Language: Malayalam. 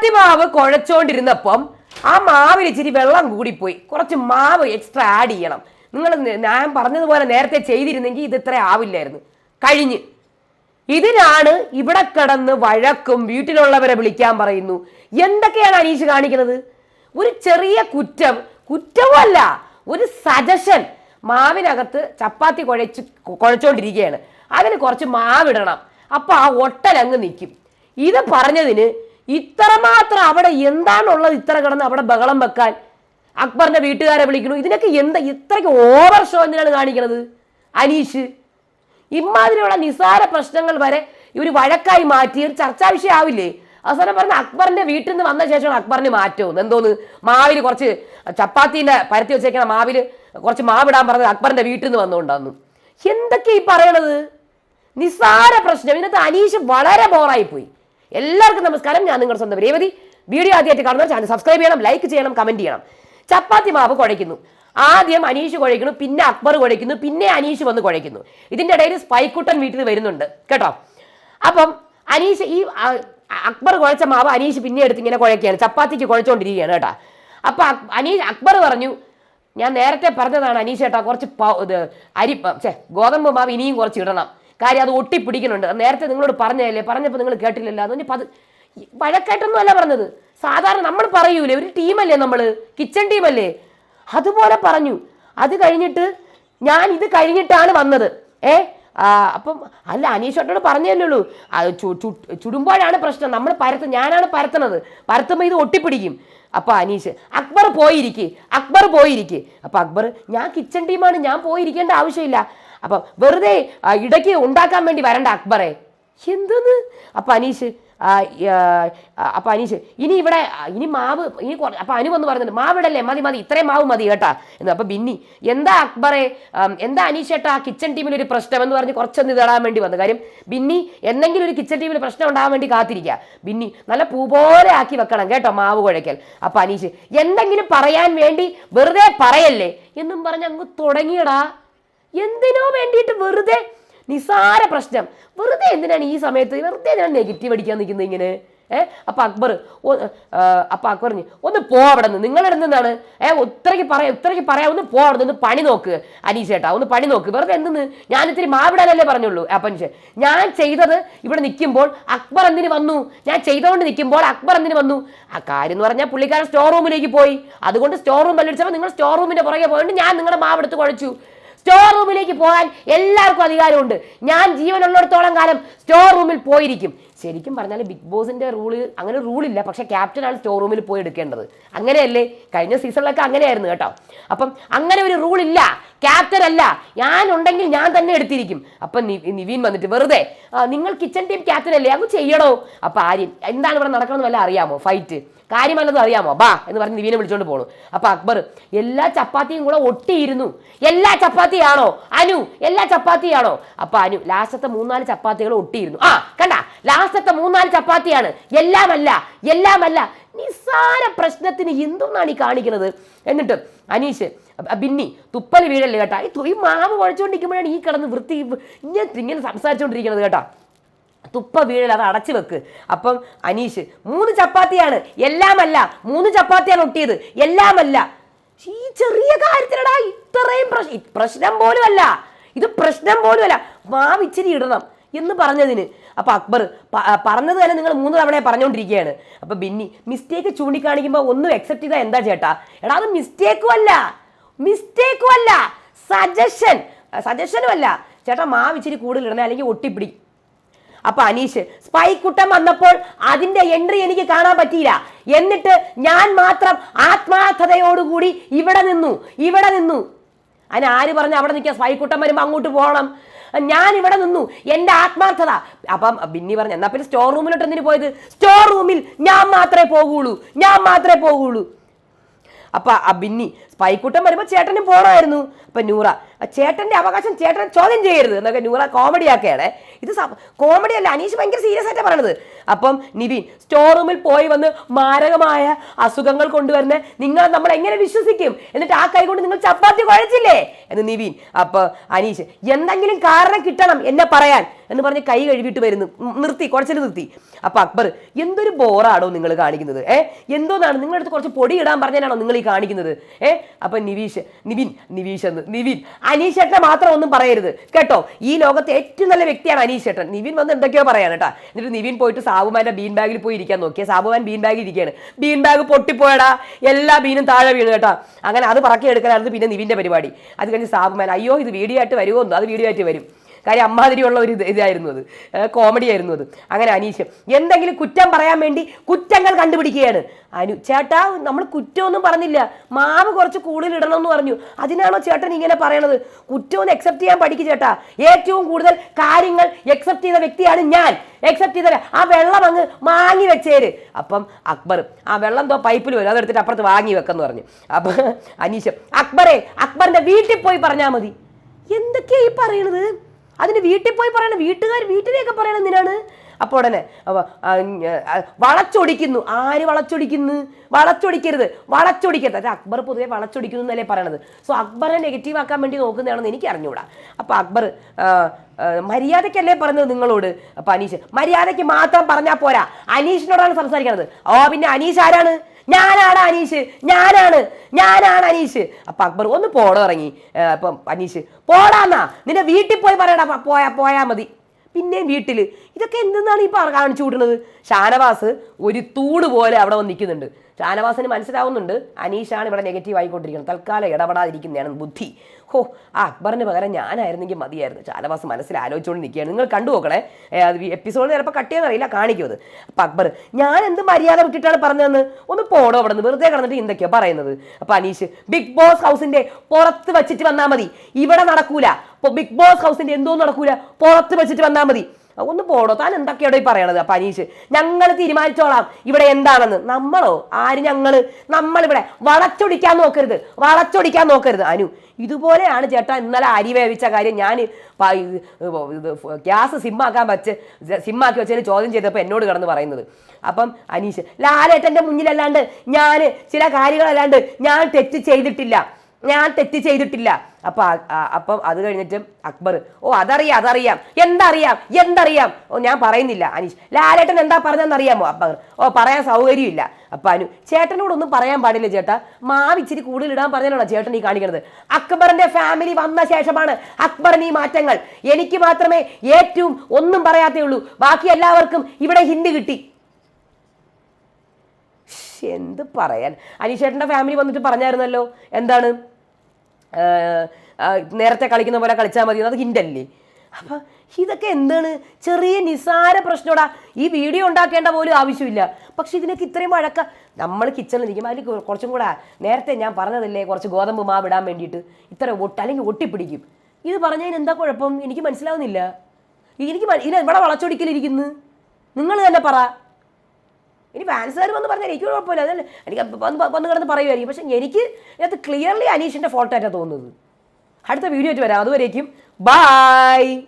ചപ്പാത്തി മാവ് കുഴച്ചോണ്ടിരുന്നപ്പം ആ മാവിൽ ഇച്ചിരി വെള്ളം കൂടിപ്പോയി. കുറച്ച് മാവ് എക്സ്ട്രാ ആഡ് ചെയ്യണം. നിങ്ങൾ ഞാൻ പറഞ്ഞതുപോലെ നേരത്തെ ചെയ്തിരുന്നെങ്കിൽ ഇത് ഇത്ര ആവില്ലായിരുന്നു. കഴിഞ്ഞ്. ഇതിനാണ് ഇവിടെ കിടന്ന് വഴക്കും വീട്ടിലുള്ളവരെ വിളിക്കാൻ പറയുന്നു. എന്തൊക്കെയാണ് അനീഷ് കാണിക്കുന്നത്? ഒരു ചെറിയ കുറ്റം കുറ്റവുമല്ല ഒരു സജഷൻ മാവിനകത്ത് ചപ്പാത്തി കുഴച്ച് കുഴച്ചോണ്ടിരിക്കുകയാണ്. അതിന് കുറച്ച് മാവിടണം അപ്പൊ ആ ഒട്ടലങ്ങ് നിൽക്കും. ഇത് പറഞ്ഞതിന് ഇത്രമാത്രം അവിടെ എന്താണുള്ളത് ഇത്ര കിടന്ന് അവിടെ ബഹളം വെക്കാൻ? അക്ബറിന്റെ വീട്ടുകാരെ വിളിക്കുന്നു. ഇതിനൊക്കെ എന്താ ഇത്രയ്ക്ക് ഓവർ ഷോ എന്തിനാണ് കാണിക്കുന്നത് അനീഷ്. ഇമാതിരിയുള്ള നിസാര പ്രശ്നങ്ങൾ വരെ ഇവർ വഴക്കായി മാറ്റി. ഒരു ചർച്ചാ വിഷയമാവില്ലേ അവസാനം പറഞ്ഞ അക്ബറിന്റെ വീട്ടിൽ നിന്ന് വന്ന ശേഷമാണ് അക്ബറിന് മാറ്റവും. എന്തോന്ന്? മാവിൽ കുറച്ച് ചപ്പാത്തിന്റെ പരത്തി വെച്ചേക്കുന്ന മാവിൽ കുറച്ച് മാവിടാൻ പറഞ്ഞത് അക്ബറിന്റെ വീട്ടിൽ നിന്ന് വന്നുകൊണ്ടാന്നു എന്തൊക്കെ ഈ പറയണത്? നിസ്സാര പ്രശ്നം. ഇതിനകത്ത് അനീഷ് വളരെ ബോറായി പോയി. എല്ലാവർക്കും നമസ്കാരം. ഞാൻ നിങ്ങളുടെ സ്വന്തം രേവതി. വീഡിയോ ആദ്യമായിട്ട് കാണുന്ന ചാനൽ സബ്സ്ക്രൈബ് ചെയ്യണം ലൈക്ക് ചെയ്യണം കമന്റ് ചെയ്യണം. ചപ്പാത്തി മാവ് കുഴയ്ക്കുന്നു. ആദ്യം അനീഷ് കുഴയ്ക്കുന്നു പിന്നെ അക്ബർ കുഴയ്ക്കുന്നു പിന്നെ അനീഷ് വന്ന് കുഴയ്ക്കുന്നു. ഇതിന്റെ ഇടയിൽ സ്പൈക്കുട്ടൻ വീട്ടിൽ വരുന്നുണ്ട് കേട്ടോ? അപ്പം അനീഷ് ഈ അക്ബർ കുഴച്ച മാവ് അനീഷ് പിന്നെ എടുത്ത് ഇങ്ങനെ കുഴയ്ക്കുകയാണ്. ചപ്പാത്തിക്ക് കുഴച്ചുകൊണ്ടിരിക്കുകയാണ് കേട്ടോ? അപ്പം അനീഷ് അക്ബർ പറഞ്ഞു ഞാൻ നേരത്തെ പറഞ്ഞതാണ് അനീഷ് ചേട്ടാ കുറച്ച് അരി ഗോതമ്പ് മാവ് ഇനിയും കുറച്ച് ഇടണം. കാര്യം അത് ഒട്ടിപ്പിടിക്കുന്നുണ്ട്. നേരത്തെ നിങ്ങളോട് പറഞ്ഞതല്ലേ? പറഞ്ഞപ്പോൾ നിങ്ങൾ കേട്ടില്ലല്ലോ. അതുകൊണ്ട് പത് വഴക്കായിട്ടൊന്നും അല്ല പറഞ്ഞത്. സാധാരണ നമ്മൾ പറയൂലേ? ഒരു ടീമല്ലേ നമ്മൾ കിച്ചൺ ടീമല്ലേ അതുപോലെ പറഞ്ഞു. അത് കഴിഞ്ഞിട്ട് ഞാൻ ഇത് കഴിഞ്ഞിട്ടാണ് വന്നത്. ഏ? അപ്പം അല്ല അനീഷോട്ടോട് പറഞ്ഞല്ലേ ഉള്ളൂ. ചുടുമ്പോഴാണ് പ്രശ്നം. നമ്മൾ പരത്ത് ഞാനാണ് പരത്തണത്. പരത്തുമ്പോൾ ഇത് ഒട്ടിപ്പിടിക്കും. അപ്പൊ അനീഷ് അക്ബർ പോയിരിക്കെ. അക്ബർ പോയിരിക്കെ. അപ്പൊ അക്ബർ ഞാൻ കിച്ചൺ ടീമാണ് ഞാൻ പോയിരിക്കേണ്ട ആവശ്യമില്ല. അപ്പൊ വെറുതെ ഇടയ്ക്ക് ഉണ്ടാക്കാൻ വേണ്ടി വരണ്ട അക്ബറെ. എന്തെന്ന്? അപ്പൊ അനീഷ് അപ്പൊ അനീഷ് ഇനി ഇവിടെ ഇനി മാവ് ഇനി അപ്പൊ അനു വന്ന് പറയുന്നുണ്ട് മാവിടല്ലേ മതി മതി ഇത്രയും മാവ് മതി കേട്ടാ. എന്ന് അപ്പൊ ബിന്നി എന്താ അക്ബറെ? എന്താ അനീഷ് ഏട്ടാ കിച്ചൺ ടീമിൽ ഒരു പ്രശ്നം? എന്ന് പറഞ്ഞ് കുറച്ചൊന്ന് ഇതാൻ വേണ്ടി വന്നു. കാര്യം ബിന്നി എന്തെങ്കിലും ഒരു കിച്ചൺ ടീമിൽ പ്രശ്നം ഉണ്ടാകാൻ വേണ്ടി കാത്തിരിക്കുക ബിന്നി നല്ല പൂ പോലെ ആക്കി വെക്കണം കേട്ടോ മാവ് കുഴയ്ക്കൽ. അപ്പൊ അനീഷ് എന്തെങ്കിലും പറയാൻ വേണ്ടി വെറുതെ പറയല്ലേ? എന്നും പറഞ്ഞ് അങ്ങ് തുടങ്ങിയടാ. എന്തിനോ വേണ്ടിയിട്ട് വെറുതെ നിസാര പ്രശ്നം. വെറുതെ എന്തിനാണ് ഈ സമയത്ത് വെറുതെ എന്തിനാണ് നെഗറ്റീവ് അടിക്കാൻ നിൽക്കുന്നത് ഇങ്ങനെ? ഏഹ് അപ്പൊ അക്ബർ അപ്പം അപ്പൊ അക്ബർ ഒന്ന് പോ അവിടെ നിന്ന്. നിങ്ങളുടെ നിന്നാണ്? ഏഹ് ഉത്തരയ്ക്ക് പറയാം ഉത്തരയ്ക്ക് പറയാം. ഒന്ന് പോ അവിടെ നിന്ന് പണി നോക്ക് അനീഷ് ചേട്ടാ ഒന്ന് പണി നോക്ക്. വെറുതെ എന്തെന്ന്? ഞാൻ ഇത്തിരി മാവിടാനല്ലേ പറഞ്ഞുള്ളൂ. അപ്പൻഷ് ഞാൻ ചെയ്തത് ഇവിടെ നിൽക്കുമ്പോൾ അക്ബർ എന്തിന് വന്നു? ഞാൻ ചെയ്തുകൊണ്ട് നിൽക്കുമ്പോൾ അക്ബർ എന്തിന് വന്നു? ആ കാര്യം എന്ന് പറഞ്ഞാൽ പുള്ളിക്കാരൻ സ്റ്റോർ റൂമിലേക്ക് പോയി. അതുകൊണ്ട് സ്റ്റോർ റൂം ബല്ലടിച്ചപ്പോൾ നിങ്ങൾ സ്റ്റോർ റൂമിന്റെ പുറകെ പോയിട്ട് ഞാൻ നിങ്ങളുടെ മാവെടുത്ത് കുഴച്ചു. സ്റ്റോർ റൂമിലേക്ക് പോകാൻ എല്ലാവർക്കും അധികാരമുണ്ട്. ഞാൻ ജീവനുള്ളിടത്തോളം കാലം സ്റ്റോർ റൂമിൽ പോയിരിക്കും. ശരിക്കും പറഞ്ഞാൽ ബിഗ് ബോസിന്റെ റൂൾ അങ്ങനെ റൂളില്ല പക്ഷേ ക്യാപ്റ്റനാണ് സ്റ്റോർ റൂമിൽ പോയി എടുക്കേണ്ടത്. അങ്ങനെയല്ലേ? കഴിഞ്ഞ സീസണിലൊക്കെ അങ്ങനെയായിരുന്നു കേട്ടോ. അപ്പം അങ്ങനെ ഒരു റൂൾ ഇല്ല. ക്യാപ്റ്റൻ അല്ല. ഞാൻ ഉണ്ടെങ്കിൽ ഞാൻ തന്നെ എടുത്തിരിക്കും. അപ്പം നിവീൻ വന്നിട്ട് വെറുതെ നിങ്ങൾ കിച്ചൺ ടീം ക്യാപ്റ്റൻ അല്ലേ? അങ്ങ് ചെയ്യണോ അപ്പം ആര്യൻ എന്താണ് ഇവിടെ നടക്കണമെന്ന് വല്ല അറിയാമോ? ഫൈറ്റ് കാര്യമല്ലത് അറിയാമോ? ബാ എന്ന് പറഞ്ഞ് നിവീനെ വിളിച്ചോണ്ട് പോണു. അപ്പൊ അക്ബർ എല്ലാ ചപ്പാത്തിയും കൂടെ ഒട്ടിയിരുന്നു. എല്ലാ ചപ്പാത്തിയാണോ? അനു എല്ലാ ചപ്പാത്തിയാണോ? അപ്പൊ അനു ലാസ്റ്റത്തെ മൂന്നാൽ ചപ്പാത്തികൾ ഒട്ടിയിരുന്നു. ആ കണ്ട ലാസ്റ്റത്തെ മൂന്നാൽ ചപ്പാത്തിയാണ്. എല്ലാമല്ല എല്ലാമല്ല. നിസ്സാര പ്രശ്നത്തിന് എന്തൊന്നാണ് ഈ കാണിക്കുന്നത് എന്നിട്ട് അനീഷ് ബിന്നി തുപ്പൽ വീഴല്ലേ കേട്ടാ? ഈ മാവ് കുഴച്ചുകൊണ്ടിരിക്കുമ്പോഴാണ് ഈ കിടന്ന് വൃത്തി ഇങ്ങനെ ഇങ്ങനെ സംസാരിച്ചുകൊണ്ടിരിക്കുന്നത് കേട്ടാ. തുപ്പ വീഴൽ അത് അടച്ചു വെക്ക്. അപ്പം അനീഷ് മൂന്ന് ചപ്പാത്തിയാണ്. എല്ലാമല്ല മൂന്ന് ചപ്പാത്തിയാണ് ഒട്ടിയത്. എല്ലാമല്ല. ഈ ചെറിയ കാര്യത്തിനടാ ഇത്രയും പ്രശ്നം പ്രശ്നം പോലും അല്ല ഇത് പ്രശ്നം പോലും അല്ല മാവ് ഇച്ചിരി ഇടണം എന്ന് പറഞ്ഞതിന്. അപ്പൊ അക്ബർ പറഞ്ഞത് തന്നെ നിങ്ങൾ മൂന്ന് തവണ പറഞ്ഞുകൊണ്ടിരിക്കുകയാണ് അപ്പൊ ബിന്നി മിസ്റ്റേക്ക് ചൂണ്ടിക്കാണിക്കുമ്പോൾ ഒന്നും അക്സെപ്റ്റ് ചെയ്താൽ എന്താ ചേട്ടാ? എടാ അത് മിസ്റ്റേക്കും അല്ല മിസ്റ്റേക്കും അല്ല സജഷൻ സജഷനും അല്ല ചേട്ടാ മാവ് ഇച്ചിരി കൂടുതൽ ഇടണേ അല്ലെങ്കിൽ ഒട്ടിപ്പിടി. അപ്പൊ അനീഷ് സ്പൈ കുട്ടം വന്നപ്പോൾ അതിന്റെ എൻട്രി എനിക്ക് കാണാൻ പറ്റിയില്ല. എന്നിട്ട് ഞാൻ മാത്രം ആത്മാർത്ഥതയോടുകൂടി ഇവിടെ നിന്നു ഇവിടെ നിന്നു. അതിന് ആര് പറഞ്ഞ അവിടെ നിൽക്കുക സ്പൈക്കുട്ടം വരുമ്പോൾ അങ്ങോട്ട് പോകണം? ഞാൻ ഇവിടെ നിന്നു എന്റെ ആത്മാർത്ഥത. അപ്പം ബിന്നി പറഞ്ഞു എന്നാ പിന്നെ സ്റ്റോർ റൂമിലോട്ട് എന്തിനു പോയത്? സ്റ്റോർ റൂമിൽ ഞാൻ മാത്രമേ പോകുള്ളൂ ഞാൻ മാത്രമേ പോകുള്ളൂ അപ്പൊ ആ ബിന്നി സ്പൈക്കുട്ടം വരുമ്പോ ചേട്ടനും പോണമായിരുന്നു. അപ്പൊ നൂറ ചേട്ടന്റെ അവകാശം ചേട്ടൻ ചോദ്യം ചെയ്യരുത് എന്നൊക്കെ നൂറ കോമഡി ആക്കുകയാണ്. ഇത് കോമഡി അല്ല. അനീഷ് ഭയങ്കര സീരിയസ് ആയിട്ടാണ് പറയണത്. അപ്പം നിവിൻ സ്റ്റോർ റൂമിൽ പോയി വന്ന് മാരകമായ അസുഖങ്ങൾ കൊണ്ടുവരുന്ന നിങ്ങൾ നമ്മൾ എങ്ങനെ വിശ്വസിക്കും? എന്നിട്ട് ആ കൈ കൊണ്ട് നിങ്ങൾ ചപ്പാത്തി കുഴച്ചില്ലേ? എന്ന് നിവിൻ അപ്പൊ അനീഷ് എന്തെങ്കിലും കാരണം കിട്ടണം എന്നെ പറയാൻ. എന്ന് പറഞ്ഞ് കൈ കഴുകിയിട്ട് വരുന്നു. നിർത്തി കുറച്ചിൽ നിർത്തി. അപ്പൊ അക്ബർ എന്തൊരു ബോറാണോ നിങ്ങൾ കാണിക്കുന്നത്? ഏ എന്തോന്നാണ്? നിങ്ങളുടെ അടുത്ത് കുറച്ച് പൊടി ഇടാൻ പറഞ്ഞാണോ നിങ്ങൾ ഈ കാണിക്കുന്നത്? ഏ അപ്പൊ നിവീഷ് നിവിൻ നിവീഷ് എന്ന് നിവിൻ. അനീഷേട്ടനെ മാത്രം ഒന്നും പറയരുത്. കേട്ടോ ഈ ലോകത്തെ ഏറ്റവും നല്ല വ്യക്തിയാണ് അനീഷേട്ടൻ നിവിൻ വന്ന് എന്തൊക്കെയോ പറയാണ് കേട്ടോ. എന്നിട്ട് നിവിൻ പോയിട്ട് സാബുമാന്റെ ബീൻ ബാഗിൽ പോയി ഇരിക്കാൻ നോക്കിയ. സാബുമാൻ ബീൻ ബാഗിൽ ഇരിക്കുകയാണ്. ബീൻ ബാഗ് പൊട്ടിപ്പോയടാ. എല്ലാ ബീനും താഴെ വീണ് കേട്ടോ. അങ്ങനെ അത് പറക്കി എടുക്കാനായിരുന്നു പിന്നെ നിവിന്റെ പരിപാടി. അത് കഴിഞ്ഞ് സാബുമാൻ അയ്യോ ഇത് വീഡിയോ ആയിട്ട് വരുമോ അത് വീഡിയോ ആയിട്ട് വരും. കാര്യം അമ്മാതിരിയുള്ള ഒരു ഇത് ഇതായിരുന്നു അത്. കോമഡി ആയിരുന്നു അത്. അങ്ങനെ അനീഷ് എന്തെങ്കിലും കുറ്റം പറയാൻ വേണ്ടി കുറ്റങ്ങൾ കണ്ടുപിടിക്കുകയാണ്. അനു ചേട്ടാ നമ്മൾ കുറ്റമൊന്നും പറഞ്ഞില്ല. മാവ് കുറച്ച് കൂടുതൽ ഇടണം എന്ന് പറഞ്ഞു. അതിനാണോ ചേട്ടൻ ഇങ്ങനെ പറയണത്? കുറ്റമൊന്നും അക്സെപ്റ്റ് ചെയ്യാൻ പഠിക്കും ചേട്ടാ. ഏറ്റവും കൂടുതൽ കാര്യങ്ങൾ അക്സെപ്റ്റ് ചെയ്ത വ്യക്തിയാണ് ഞാൻ. അക്സെപ്റ്റ് ചെയ്തല്ല ആ വെള്ളം അങ്ങ് വാങ്ങി വെച്ചേര്. അപ്പം അക്ബർ ആ വെള്ളം എന്തോ പൈപ്പിൽ വരും. അതെടുത്തിട്ട് അപ്പുറത്ത് വാങ്ങി വെക്കെന്ന് പറഞ്ഞു. അപ്പം അനീഷ് അക്ബറെ അക്ബറിന്റെ വീട്ടിൽ പോയി പറഞ്ഞാൽ മതി. എന്തൊക്കെയാ ഈ പറയണത്? അതിന് വീട്ടിൽ പോയി പറയണം. വീട്ടുകാർ വീട്ടിലേക്ക് പറയണം എന്തിനാണ്? അപ്പോൾ ഉടനെ വളച്ചൊടിക്കുന്നു. ആര് വളച്ചൊടിക്കുന്നു? വളച്ചൊടിക്കരുത്. വളച്ചൊടിക്കരുത്. അത് അക്ബർ പൊതുവെ വളച്ചൊടിക്കുന്നു എന്നല്ലേ പറയണത്. സോ അക്ബറെ നെഗറ്റീവ് ആക്കാൻ വേണ്ടി നോക്കുന്നതാണെന്ന് എനിക്ക് അറിഞ്ഞുകൂടാ അപ്പോൾ അക്ബർ മര്യാദയ്ക്കല്ലേ പറഞ്ഞത് നിങ്ങളോട്? അപ്പോൾ അനീഷ് മര്യാദയ്ക്ക് മാത്രം പറഞ്ഞാൽ പോരാ. അനീഷിനോടാണ് സംസാരിക്കുന്നത് ഓ പിന്നെ അനീഷ് ആരാണ്? ഞാനാണ് അനീഷ്. ഞാനാണ്. ഞാനാണ് അനീഷ്. അപ്പൊ അക്ബർ ഒന്ന് പോടോ ഇറങ്ങി. അപ്പം അനീഷ് പോടാന്നാ നിന്റെ വീട്ടിൽ പോയി പറയടാ പോയാ പോയാ മതി. പിന്നെയും വീട്ടിൽ ഇതൊക്കെ എന്തെന്നാണ് ഈ കാണിച്ചു കൂട്ടുന്നത് ഷാനവാസ് ഒരു തൂട് പോലെ അവിടെ വന്ന് നിൽക്കുന്നുണ്ട്. ഷാനവാസിന് മനസ്സിലാവുന്നുണ്ട് അനീഷാണ് ഇവിടെ നെഗറ്റീവ് ആയിക്കൊണ്ടിരിക്കുന്നത്. തൽക്കാലം ഇടപെടാതിരിക്കുന്നതാണ് ബുദ്ധി. ഹോ ആ അക്ബറിന് പകരം ഞാനായിരുന്നെങ്കിൽ മതിയായിരുന്നു. ഷാനവാസ് മനസ്സിൽ ആലോചിച്ചുകൊണ്ട് നിൽക്കുകയാണ്. നിങ്ങൾ കണ്ടു നോക്കണേ. എപ്പിസോഡ് ചിലപ്പോൾ കട്ട് അറിയില്ല കാണിക്കുന്നത്. അപ്പം അക്ബർ ഞാൻ എന്ത് മര്യാദ വിട്ടിട്ടാണ് പറഞ്ഞതെന്ന്? ഒന്ന് പോടോ അവിടെ നിന്ന് വെറുതെ കിടന്നിട്ട് എന്തൊക്കെയാ പറയുന്നത്. അപ്പം അനീഷ് ബിഗ് ബോസ് ഹൗസിന്റെ പുറത്ത് വെച്ചിട്ട് വന്നാൽ മതി. ഇവിടെ നടക്കൂല. ബിഗ് ബോസ് ഹൗസിന്റെ എന്തോ നടക്കൂല. പുറത്ത് വെച്ചിട്ട് വന്നാൽ മതി. ഒന്ന് പോടോ. താൻ എന്തൊക്കെയാടോ ഈ പറയണത്? അപ്പൊ അനീഷ് ഞങ്ങൾ തീരുമാനിച്ചോളാം. ഇവിടെ എന്താണെന്ന്. നമ്മളോ? ആര് ഞങ്ങൾ? നമ്മളിവിടെ വളച്ചൊടിക്കാൻ നോക്കരുത്. വളച്ചൊടിക്കാൻ നോക്കരുത്. അനു ഇതുപോലെയാണ് ചേട്ടാ ഇന്നലെ അരി വേവിച്ച കാര്യം ഞാൻ ഗ്യാസ് സിമ്മാക്കാൻ വെച്ച് സിമ്മാക്കി വെച്ചതിന് ചോദ്യം ചെയ്തപ്പോൾ എന്നോട് കിടന്ന് പറയുന്നത്. അപ്പം അനീഷ് ലാലേട്ടന്റെ മുന്നിലല്ലാണ്ട് ഞാൻ ചില കാര്യങ്ങളല്ലാണ്ട് ഞാൻ തെറ്റ് ചെയ്തിട്ടില്ല. ഞാൻ തെറ്റ് ചെയ്തിട്ടില്ല. അപ്പൊ അപ്പം അത് കഴിഞ്ഞിട്ട് അക്ബർ ഓ അതറിയാം അതറിയാം. എന്തറിയാം എന്തറിയാം? ഓ ഞാൻ പറയുന്നില്ല അനീഷ്. ലാലേട്ടൻ എന്താ പറഞ്ഞതെന്ന് അറിയാമോ അക്ബർ? ഓ പറയാൻ സൗകര്യമില്ല. അപ്പൊ അനു ചേട്ടനോടൊന്നും പറയാൻ പാടില്ല ചേട്ടാ. മാവ് ഇച്ചിരി കൂടുതൽ ഇടാൻ പറഞ്ഞാണോ ചേട്ടൻ ഈ കാണിക്കുന്നത് അക്ബറിന്റെ ഫാമിലി വന്ന ശേഷമാണ് അക്ബറിന് ഈ മാറ്റങ്ങൾ. എനിക്ക് മാത്രമേ ഏറ്റവും ഒന്നും പറയാത്തേ ഉള്ളൂ. ബാക്കി എല്ലാവർക്കും ഇവിടെ ഹിന്ദി കിട്ടി. എന്ത് പറയാൻ? അനീഷേട്ടന്റെ ഫാമിലി വന്നിട്ട് പറഞ്ഞായിരുന്നല്ലോ. എന്താണ്? നേരത്തെ കളിക്കുന്ന പോലെ കളിച്ചാൽ മതി അത് ഹിന്റല്ലേ അപ്പം ഇതൊക്കെ എന്താണ്? ചെറിയ നിസാര പ്രശ്നമോടാ ഈ വീഡിയോ ഉണ്ടാക്കേണ്ട പോലും ആവശ്യമില്ല. പക്ഷെ ഇതിനൊക്കെ ഇത്രയും വഴക്ക നമ്മൾ കിച്ചണിൽ ഇരിക്കും അതിൽ കുറച്ചും കൂടെ നേരത്തെ ഞാൻ പറഞ്ഞതല്ലേ? കുറച്ച് ഗോതമ്പ് മാവ് ഇടാൻ വേണ്ടിയിട്ട്. ഇത്ര ഒട്ട് അല്ലെങ്കിൽ ഒട്ടിപ്പിടിക്കും. ഇത് പറഞ്ഞതിന് എന്താ കുഴപ്പം? എനിക്ക് മനസ്സിലാവുന്നില്ല. എനിക്ക് ഇതിനെ ഇത് ഇവിടെ വളച്ചൊടിക്കലിരിക്കുന്നു. നിങ്ങൾ തന്നെ പറ. ഇനി ഫാൻസുകാർ വന്ന് പറഞ്ഞാൽ എനിക്ക് കുഴപ്പമില്ല. അതല്ല? എനിക്ക് വന്ന് വന്ന് കിടന്ന് പറയുമായിരിക്കും. പക്ഷെ എനിക്ക് ഇതിനകത്ത് ക്ലിയർലി അനീഷിന്റെ ഫോട്ടോ ആയിട്ടാണ് തോന്നുന്നത്. അടുത്ത വീഡിയോ ആയിട്ട് വരാം. അതുവരേക്കും. ബായ്